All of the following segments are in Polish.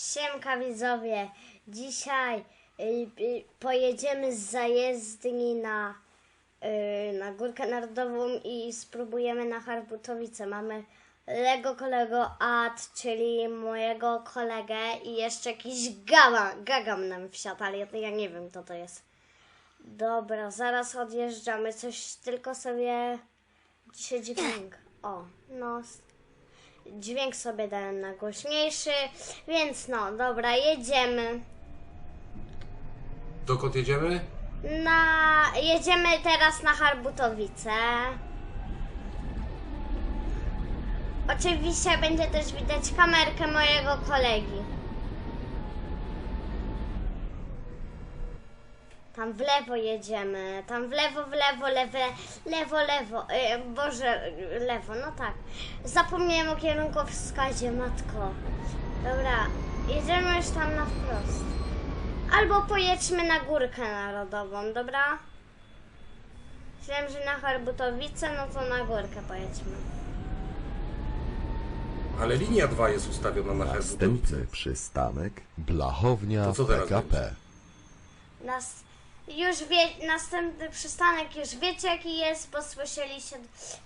Siemka widzowie, dzisiaj y, y, pojedziemy z zajezdni na, y, na Górkę Narodową i spróbujemy na Harbutowicę. Mamy Lego kolego Ad, czyli mojego kolegę i jeszcze jakiś gama, gagam nam wsiadł, ale ja, ja nie wiem kto to jest. Dobra, zaraz odjeżdżamy, coś tylko sobie dzisiaj dźwięk. O, no dźwięk sobie dałem na głośniejszy, więc no, dobra, jedziemy. Dokąd jedziemy? Na, jedziemy teraz na Harbutowice. Oczywiście będzie też widać kamerkę mojego kolegi. Tam w lewo jedziemy, tam w lewo, w lewo, lewe, lewo, lewo, e, Boże, lewo, no tak. Zapomniałem o kierunkowskazie, matko. Dobra, jedziemy już tam na wprost. Albo pojedźmy na Górkę Narodową, dobra? Myślałem, że na Harbutowice, no to na Górkę pojedźmy. Ale linia 2 jest ustawiona na Następny Herbutowice. przystanek Blachownia To co teraz PKP. Nas, już wie, następny przystanek już wiecie jaki jest, bo słyszeliście,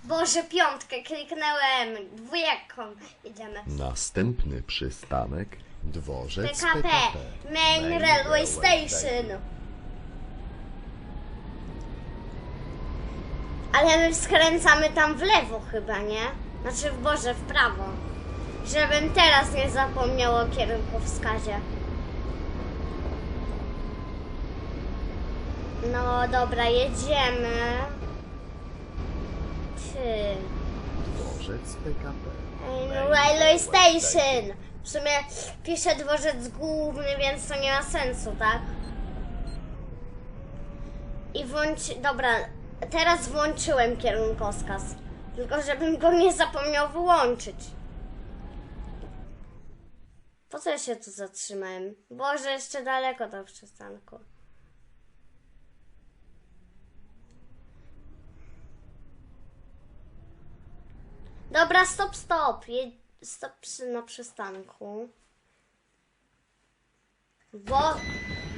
Boże, piątkę kliknąłem, dwójką jedziemy. Następny przystanek Dworzec PKP, PKP. Main Railway Station. Ale my skręcamy tam w lewo chyba, nie? Znaczy w Boże, w prawo. Żebym teraz nie zapomniał o kierunkowskazie. No dobra, jedziemy. Ty. Dworzec PKP. Main Railway Station. W sumie pisze dworzec główny, więc to nie ma sensu, tak? I włącz... Dobra, teraz włączyłem kierunkowskaz. Tylko żebym go nie zapomniał wyłączyć. Po co ja się tu zatrzymałem? Boże, jeszcze daleko do przystanku. Dobra, stop, stop. Je... Stop przy, na przystanku. Bo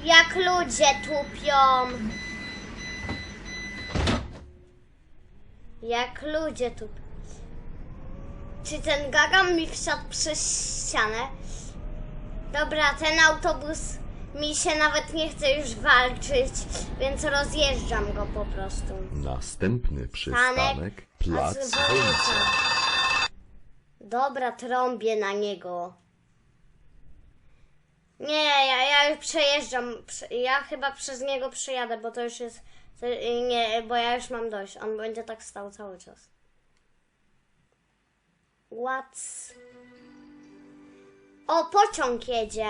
jak ludzie tupią. Jak ludzie tu. Czy ten gagam mi wsiadł przez ścianę? Dobra, ten autobus mi się nawet nie chce już walczyć, więc rozjeżdżam go po prostu. Następny przystanek Plac Azywowica. Dobra, trąbię na niego. Nie, ja, ja już przejeżdżam. Prze- Ja chyba przez niego przejadę, bo to już jest. Nie, bo ja już mam dość. On będzie tak stał cały czas. What? O, pociąg jedzie.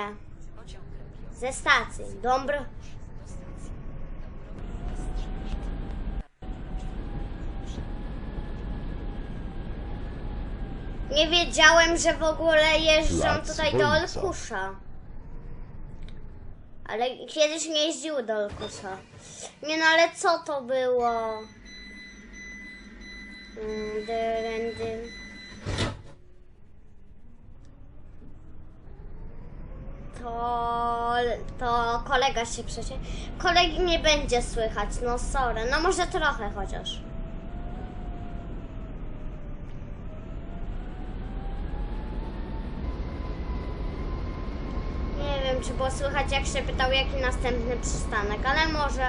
Ze stacji. Dąbr. Nie wiedziałem, że w ogóle jeżdżą Plac tutaj do. Olkusza. Ale kiedyś nie jeździły do Olkusza. Nie no, ale co to było? Mm, dyryn. To, to kolega się przecie. Kolegi nie będzie słychać, no sorry. No może trochę chociaż. Nie wiem, czy było słychać, jak się pytał, jaki następny przystanek, ale może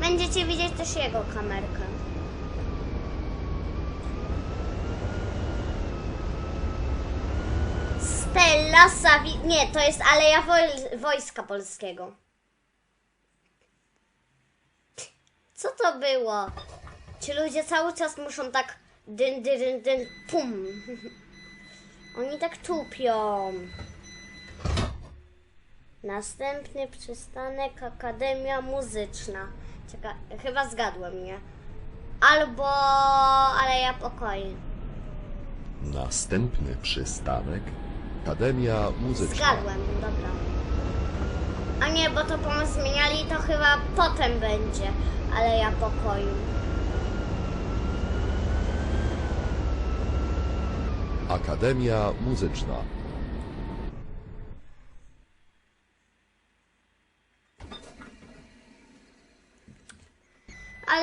będziecie widzieć też jego kamerkę. Stella Sawi... Nie, to jest Aleja Woj... Wojska Polskiego. Co to było? Ci ludzie cały czas muszą tak dyn, dyn, dyn, pum. Oni tak tupią. Następny przystanek Akademia Muzyczna. Czeka, chyba zgadłem, nie? Albo Aleja Pokoju. Następny przystanek Akademia Muzyczna. Zgadłem, dobra. A nie, bo to pomysł zmieniali, to chyba potem będzie Aleja Pokoju. Akademia Muzyczna.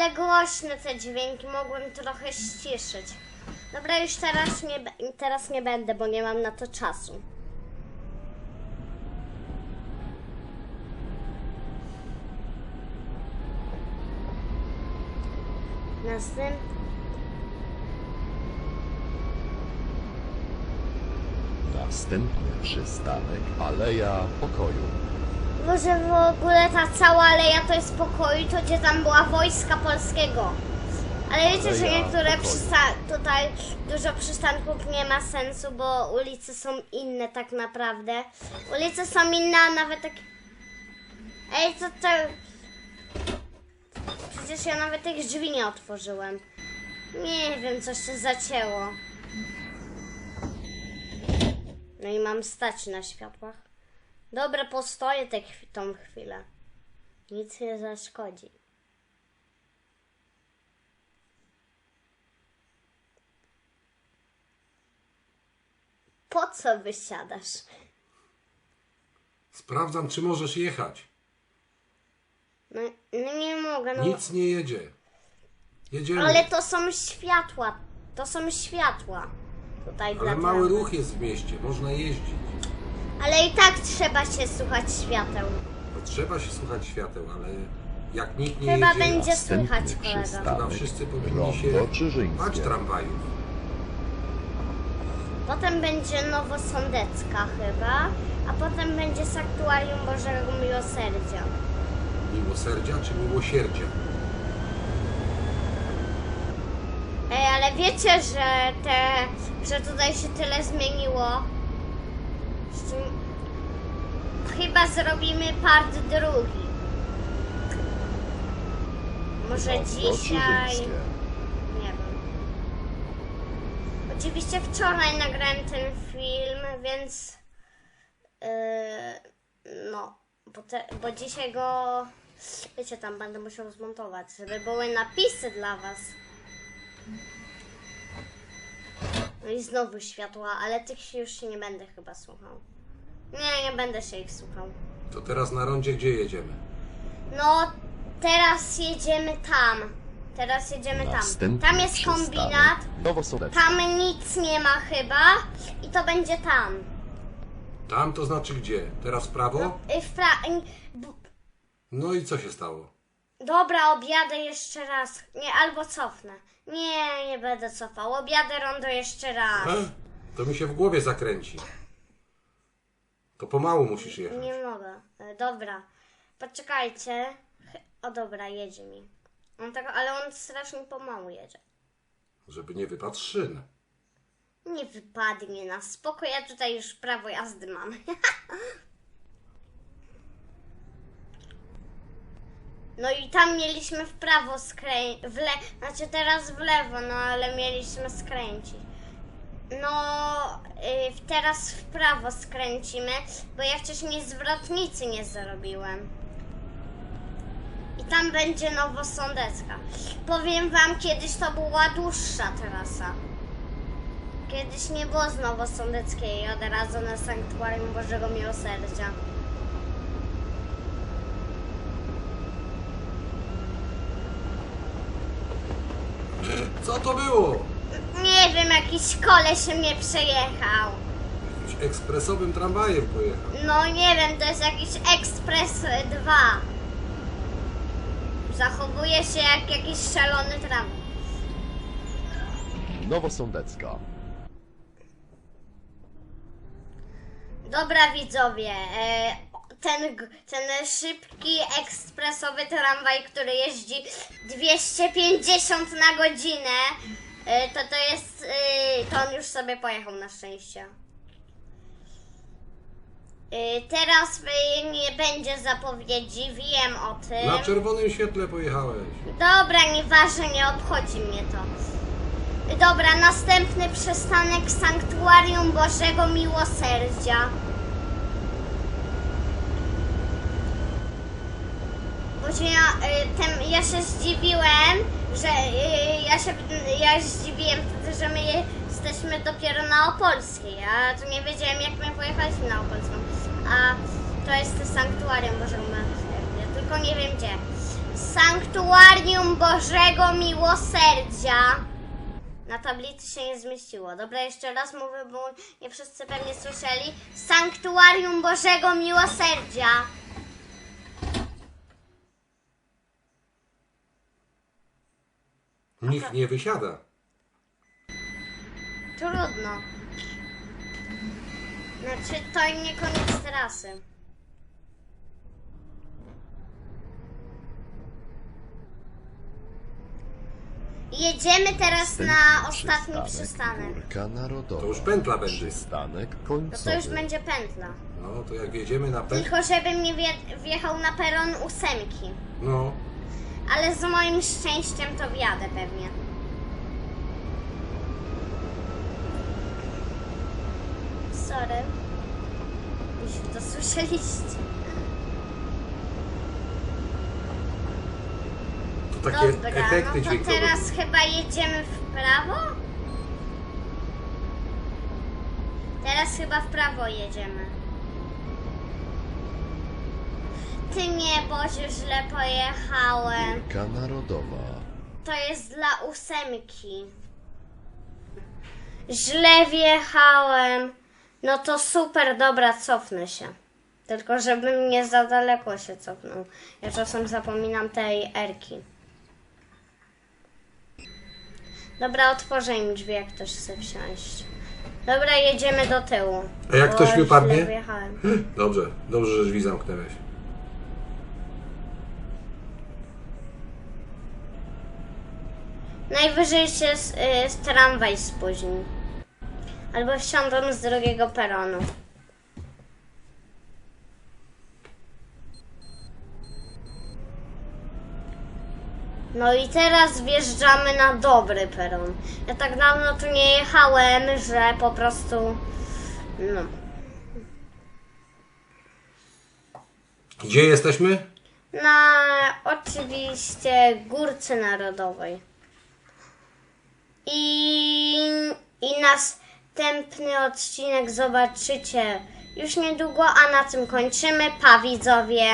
Ale głośne te dźwięki, mogłem trochę ściszyć. Dobra, już teraz nie, teraz nie będę, bo nie mam na to czasu. Następny. Następny przystanek Aleja Pokoju. Może w ogóle ta cała aleja to jest pokoju, to gdzie tam była wojska polskiego. Ale wiecie, że Aleja niektóre pokoju. przysta- tutaj dużo przystanków nie ma sensu, bo ulice są inne tak naprawdę. Ulice są inne, a nawet tak... Ej, co to... Przecież ja nawet tych drzwi nie otworzyłem. Nie wiem, coś się zacięło. No i mam stać na światłach. Dobra, postoję tę tą chwilę. Nic nie zaszkodzi. Po co wysiadasz? Sprawdzam, czy możesz jechać. No, no nie mogę, no. Nic nie jedzie. Jedziemy. Ale to są światła. To są światła. Tutaj dla Ale mały prawa. ruch jest w mieście, można jeździć. Ale i tak trzeba się słuchać świateł. No, trzeba się słuchać świateł, ale jak nikt nie Chyba jedzie, będzie Następny słychać kolega. przystanek wszyscy powinni się Rondo bać Czyżyńskie. tramwajów. Potem będzie Nowosądecka chyba, a potem będzie Sanktuarium Bożego Miłosierdzia. Miłosierdzia czy miłosierdzia? Ej, ale wiecie, że te, że tutaj się tyle zmieniło? Chyba zrobimy part drugi. Może dzisiaj. Nie wiem. Oczywiście wczoraj nagrałem ten film, więc yy, no, bo, te, bo dzisiaj go wiecie, tam będę musiał zmontować, żeby były napisy dla was. No i znowu światła, ale tych się już nie będę chyba słuchał. Nie, nie będę się ich słuchał. To teraz na rondzie gdzie jedziemy? No, teraz jedziemy tam. Teraz jedziemy tam. Następny Tam jest przystanek kombinat. Tam nic nie ma chyba. I to będzie tam. Tam to znaczy gdzie? Teraz w prawo? Y, W pra... y, b- No i co się stało? Dobra, objadę jeszcze raz. Nie, albo cofnę. Nie, nie będę cofał. Objadę rondo jeszcze raz. E? To mi się w głowie zakręci. To pomału musisz jechać. Nie mogę. E, Dobra. Poczekajcie. Chy- O dobra, jedzie mi. On tak, ale on strasznie pomału jedzie. Żeby nie wypadł z szyn. Nie wypadnie na spoko, ja tutaj już prawo jazdy mam. No i tam mieliśmy w prawo skręcić, w le... znaczy teraz w lewo, no ale mieliśmy skręcić. No, y, teraz w prawo skręcimy, bo ja wcześniej zwrotnicy nie zrobiłem. I tam będzie Nowosądecka. Powiem wam, kiedyś to była dłuższa trasa. Kiedyś nie było z Nowosądeckiej od razu na Sanktuarium Bożego Miłosierdzia. Co to było? Nie wiem, jakiś koleś mnie przejechał. Jakimś ekspresowym tramwajem pojechał. No nie wiem, to jest jakiś Ekspres 2. Zachowuje się jak jakiś szalony tram. Nowosądecka. Dobra widzowie, e, ten, g- ten szybki ekspresowy tramwaj, który jeździ 250 na godzinę, e, to to jest, e, to on już sobie pojechał na szczęście. E, Teraz e, nie będzie zapowiedzi, wiem o tym. Na czerwonym świetle pojechałeś. Dobra, nieważne, nie obchodzi mnie to. Dobra, następny przystanek Sanktuarium Bożego Miłosierdzia. Bo ja, y, tem, ja się zdziwiłem, że y, ja się ja zdziwiłem wtedy, że my jesteśmy dopiero na Opolskiej. Ja tu nie wiedziałem jak my pojechaliśmy na Opolską. A to jest Sanktuarium Bożego Miłosierdzia, tylko nie wiem gdzie. Sanktuarium Bożego Miłosierdzia. Na tablicy się nie zmieściło. Dobra, jeszcze raz mówię, bo nie wszyscy pewnie słyszeli. Sanktuarium Bożego Miłosierdzia. Nikt nie wysiada. Trudno. Znaczy, to nie koniec trasy. Jedziemy teraz na ostatni przystanek. Górka Narodowa. To już pętla będzie. Przystanek No końcowy. to już będzie pętla. No to jak wjedziemy na pętlę. Tylko żebym nie wje- wjechał na peron ósemki. No. Ale z moim szczęściem to wjadę pewnie. Sorry. Jeśli to słyszeliście. To takie Dobra, efekty no to dźwiękowe. teraz chyba jedziemy w prawo? Teraz chyba w prawo jedziemy. Ty nie, Boże, źle pojechałem. Górka Narodowa. To jest dla ósemki. Źle wjechałem. No to super, dobra, cofnę się. Tylko żebym nie za daleko się cofnął. Ja czasem zapominam tej erki. Dobra, otworzę im drzwi, jak ktoś chce wsiąść. Dobra, jedziemy do tyłu. A jak bo ktoś źle wypadnie? wjechałem. Dobrze, dobrze, że drzwi zamknęłeś. Najwyżej się z, y, z tramwaj spóźni. Albo wsiądą z drugiego peronu. No i teraz wjeżdżamy na dobry peron. Ja tak dawno tu nie jechałem, że po prostu. No. Gdzie jesteśmy? Na oczywiście górce narodowej. I, I następny odcinek zobaczycie już niedługo, a na tym kończymy. Pa widzowie!